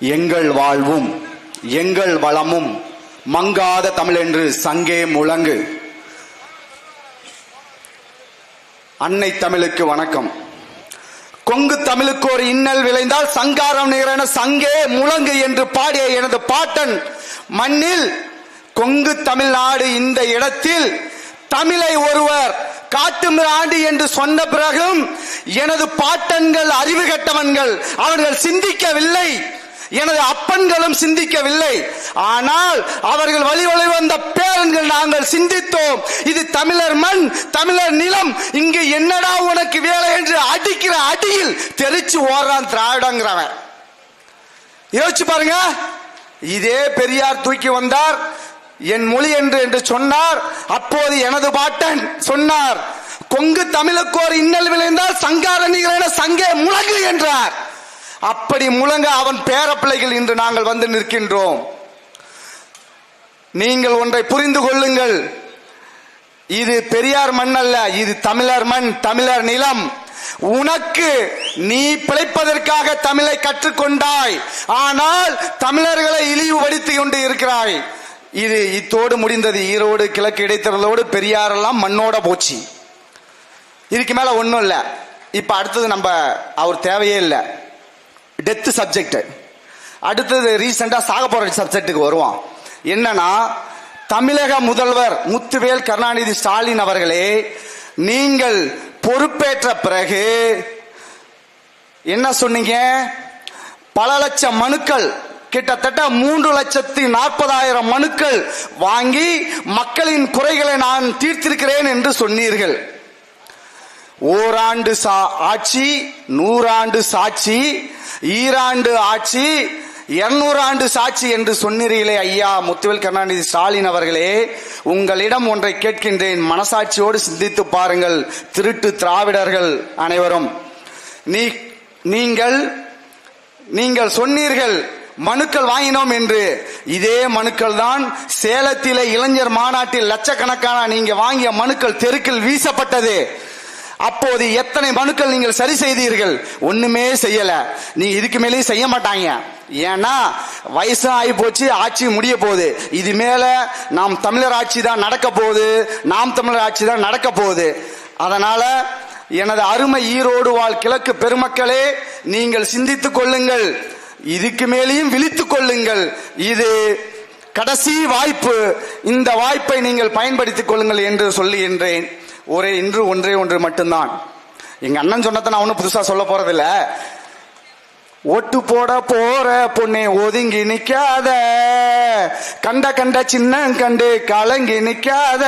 எங்கள் வாழ்வும் எங்கள் வளமும் மங்காத தமிழ் என்று சங்கே முழங்கு. அன்னை தமிழுக்கு வணக்கம். கொங்கு தமிழுக்கு ஒரு இன்னல் விளைந்தால் சங்காரம் நிகரான சங்கே முழங்கு என்று பாடிய எனது பாட்டன் மண்ணில் கொங்கு தமிழ்நாடு இந்த இடத்தில் தமிழை ஒருவர் காட்டு மிராண்டி என்று சொன்ன பிறகும் எனது பாட்டன்கள் அறிவு கட்டவன்கள் அவர்கள் சிந்திக்கவில்லை. எனது அப்பன்களும் சிந்திக்கவில்லை. ஆனால் அவர்கள் வழி வழி வந்த பேரன்கள் நாங்கள் சிந்தித்தோம். இது தமிழர் மண் தமிழர் நிலம். இங்கு என்னடா உனக்கு வேலை என்று அடிக்கிற அடியில் தெரிச்சு ஓடுறான் திராவிடங்கிறவன். யோசிச்சு பாருங்க. இதே பெரியார் தூக்கி வந்தார். என் மொழி என்று என்று சொன்னார். அப்போது எனது பாட்டன் சொன்னார் கொங்கு தமிழுக்கு ஒரு இன்னல் விளைந்தால் சங்கார நிகழ சங்கே முழங்கு என்றார். அப்படி முழங்க அவன் பேரப்பிள்ளைகள் இன்று நாங்கள் வந்து நிற்கின்றோம். நீங்கள் ஒன்றை புரிந்து கொள்ளுங்கள். இது பெரியார் மண் அல்ல இது தமிழர் மண் தமிழர் நிலம். உனக்கு நீ பிழைப்பதற்காக தமிழை கற்றுக்கொண்டாய். ஆனால் தமிழர்களை இழிவுபடுத்திக் கொண்டு இருக்கிறாய். இது இத்தோடு முடிந்தது. ஈரோடு கிழக்கு இடைத்தேர்தலோடு பெரியாரெல்லாம் மண்ணோட போச்சு. இதுக்கு மேல ஒன்றும் இல்லை. இப்போ அடுத்தது நம்ம அவர் தேவையே இல்லை. டெத்து சப்ஜெக்ட் அடுத்தது ரீசெண்டாக சாக போகிற சப்ஜெக்ட்டுக்கு வருவோம். என்னன்னா தமிழக முதல்வர் முத்துவேல் கருணாநிதி ஸ்டாலின் அவர்களே நீங்கள் பொறுப்பேற்ற பிறகு என்ன சொன்னீங்க? பல லட்சம் மனுக்கள் கிட்டத்தட்ட மூன்று லட்சத்தி நாற்பதாயிரம் மனுக்கள் வாங்கி மக்களின் குறைகளை நான் தீர்த்திருக்கிறேன் என்று சொன்னீர்கள். ஓராண்டு சா ஆட்சி நூறாண்டு சாட்சி ஈராண்டு ஆட்சி இருநூறாண்டு சாட்சி என்று சொன்னீர்களே ஐயா முத்துவேல் கருணாநிதி ஸ்டாலின் அவர்களே. உங்களிடம் ஒன்றை கேட்கின்றேன். மனசாட்சியோடு சிந்தித்து பாருங்கள். திருட்டு திராவிடர்கள் அனைவரும். நீ நீங்கள் நீங்கள் சொன்னீர்கள். மனுக்கள் வாங்கினோம் என்று. இதே மனுக்கள் தான் சேலத்தில இளைஞர் மாநாட்டில் லட்சக்கணக்கான நீங்க வாங்கிய மனுக்கள் தெருக்கில் வீசப்பட்டது. அப்போது எத்தனை மனுக்கள் நீங்கள் சரி செய்தீர்கள்? ஒண்ணுமே செய்யல. நீங்க இதுக்கு மேலேயும் செய்ய மாட்டாங்க. ஏன்னா வயசு ஆகி போச்சு ஆட்சி முடிய போகுது. இது மேல நாம் தமிழர் ஆட்சி தான் நடக்க போகுது. நாம் தமிழர் ஆட்சி தான் நடக்க போகுது. அதனால எனது அருமை ஈரோடு வாழ் கிழக்கு பெருமக்களே நீங்கள் சிந்தித்துக் கொள்ளுங்கள். இதுக்கு மேலேயும் விழித்துக் கொள்ளுங்கள். இது கடைசி வாய்ப்பு. இந்த வாய்ப்பை நீங்கள் பயன்படுத்திக் கொள்ளுங்கள் என்று சொல்லுகின்றேன். ஒரே இன்று ஒன்றே ஒன்று மட்டும்தான். எங்க அண்ணன் சொன்னதை நான் ஒன்றும் புதுசா சொல்ல போறதில்லை. ஓட்டு போட போற பொண்ணே ஒதுங்கி நிக்காத. கண்ட கண்ட சின்னம் கண்டு கலங்கி நிக்காத.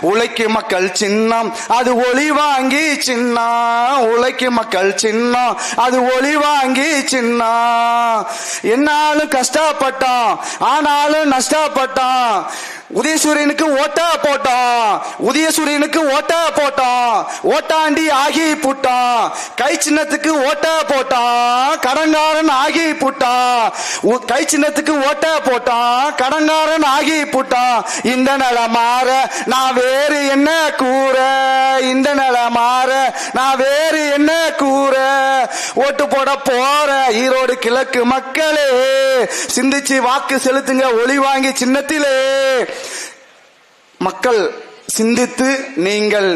உழைக்கு மக்கள் சின்னம் அது ஒளி வாங்கி சின்னம். உழைக்கு மக்கள் சின்னம் அது ஒளி வாங்கி சின்னம். என்னாலும் கஷ்டப்பட்டோம் ஆனாலும் நஷ்டப்பட்டோம் உதயசூரியனுக்கு ஓட்டா போட்டோம் உதயசூரியனுக்கு ஓட்டா போட்டோம் ஓட்டாண்டி ஆகி புட்டான் கை சின்னத்துக்கு ஓட்டா போட்டான் கடங்காரன் ஆகி புட்டான் உ- கை சின்னத்துக்கு ஓட்டா போட்டான் கடங்காரன் ஆகி புட்டான் இந்த நில மாற நான் வேறு என்ன கூற? இந்த நில மாற நான் வேறு என்ன கூற? ஓட்டு போட போற ஈரோடு கிழக்கு மக்களே சிந்திச்சு வாக்கு செலுத்துங்க ஒளி வாங்கி சின்னத்திலே. மக்கள் சிந்தித்து நீங்கள்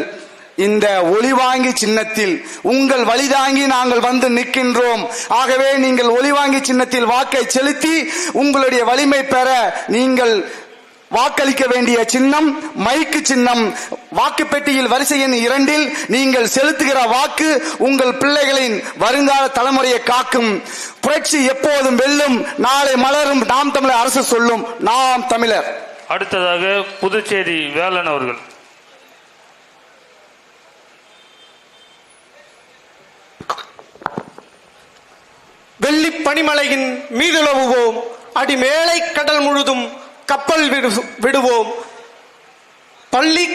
இந்த ஒளிவாங்கி சின்னத்தில் உங்கள் வழிதாங்கி நாங்கள் வந்து நிற்கின்றோம். ஆகவே நீங்கள் ஒளிவாங்கி சின்னத்தில் வாக்கை செலுத்தி உங்களுடைய வலிமை பெற நீங்கள் வாக்களிக்க வேண்டிய சின்னம் மைக்கு சின்னம் வாக்கு பெட்டியில் வரிசை எண் இரண்டில் நீங்கள் செலுத்துகிற வாக்கு உங்கள் பிள்ளைகளின் வருங்கால தலைமுறையை காக்கும். புரட்சி எப்போதும் வெல்லும் நாளை மலரும் நாம் தமிழர் அரசு சொல்லும் நாம் தமிழர். அடுத்ததாக புதுச்சேரி வேலன் அவர்கள். வெள்ளி பனிமலையின் மீதுலவுவோம் அடிமேலை கடல் முழுதும் கப்பல் விடு விடுவோம். பள்ளி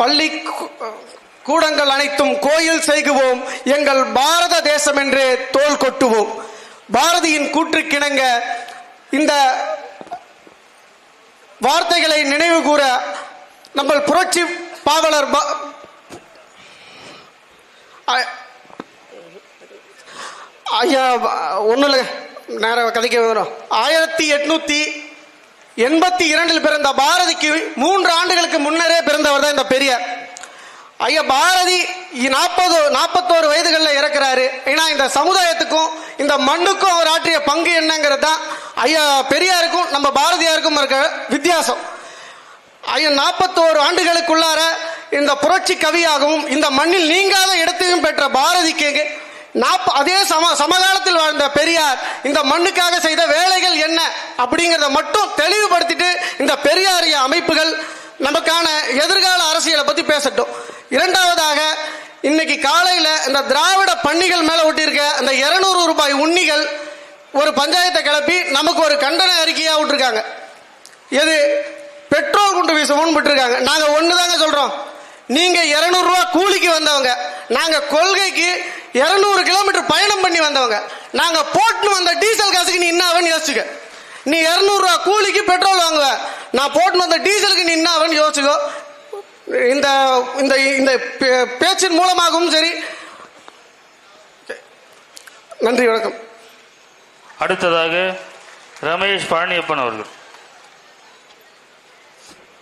பள்ளி கூடங்கள் அனைத்தும் கோயில் செய்குவோம். எங்கள் பாரத தேசம் என்றே தோல் கொட்டுவோம். பாரதியின் கூற்றுக்கிணங்க இந்த வார்த்தைகளை நினைவு கூற நம்ம புரட்சி பாவலர் ப- ஐயா ஒன்றும் இல்லை நேரம் கதைக்க வரும். ஆயிரத்தி எட்நூத்தி எண்பத்தி இரண்டில் பிறந்த பாரதிக்கு மூன்று ஆண்டுகளுக்கு முன்னரே பிறந்தவர் தான் இந்த பெரியார். ஐயா பாரதி நாற்பது நாற்பத்தோரு வயதுகளில் இறக்குறாரு. ஏன்னா இந்த சமுதாயத்துக்கும் இந்த மண்ணுக்கும் அவர் ஆற்றிய பங்கு என்னங்கிறது தான் ஐயா பெரியாருக்கும் நம்ம பாரதியாருக்கும் இருக்க வித்தியாசம். ஐயா நாற்பத்தோரு ஆண்டுகளுக்குள்ளார இந்த புரட்சி கவியாகவும் இந்த மண்ணில் நீங்காத இடத்தையும் பெற்ற பாரதிக்கு நாப்ப அதே சம சமகாலத்தில் வாழ்ந்த பெரியார் இந்த மண்ணுக்காக செய்த வேலைகள் என்ன அப்படிங்கிறத மட்டும் தெளிவுபடுத்திட்டு இந்த பெரியாரிய அமைப்புகள் நமக்கான எதிர்கால அரசியலை பற்றி பேசட்டும். இரண்டாவதாக இன்னைக்கு காலையில் இந்த திராவிட பண்ணிகள் மேலே விட்டிருக்க அந்த இரநூறு ரூபாய் உண்ணிகள் ஒரு பஞ்சாயத்தை கிளப்பி நமக்கு ஒரு கண்டன அறிக்கையாக விட்டுருக்காங்க. எது? பெட்ரோல் குண்டு வீசவும் விட்டுருக்காங்க. நாங்க ஒண்ணுதாங்க சொல்றோம். நீங்க 200 ரூபா கூலிக்கு வந்தவங்க நாங்கள் கொள்கைக்கு 200 கிலோமீட்டர் பயணம் பண்ணி வந்தவங்க நாங்கள் போட்டு வந்த டீசல் காசுக்கு நீ என்ன யோசிச்சுக்க. நீ இரநூறுவா கூலிக்கு பெட்ரோல் வாங்குவ நான் போட்டு வந்த டீசலுக்கு நீ என்ன யோசிச்சுக்கோ. இந்த இந்த இந்த பே- பேச்சின் மூலமாகவும் சரி. நன்றி வணக்கம். அடுத்ததாக ரமேஷ் பழனியப்பன் அவர்கள்.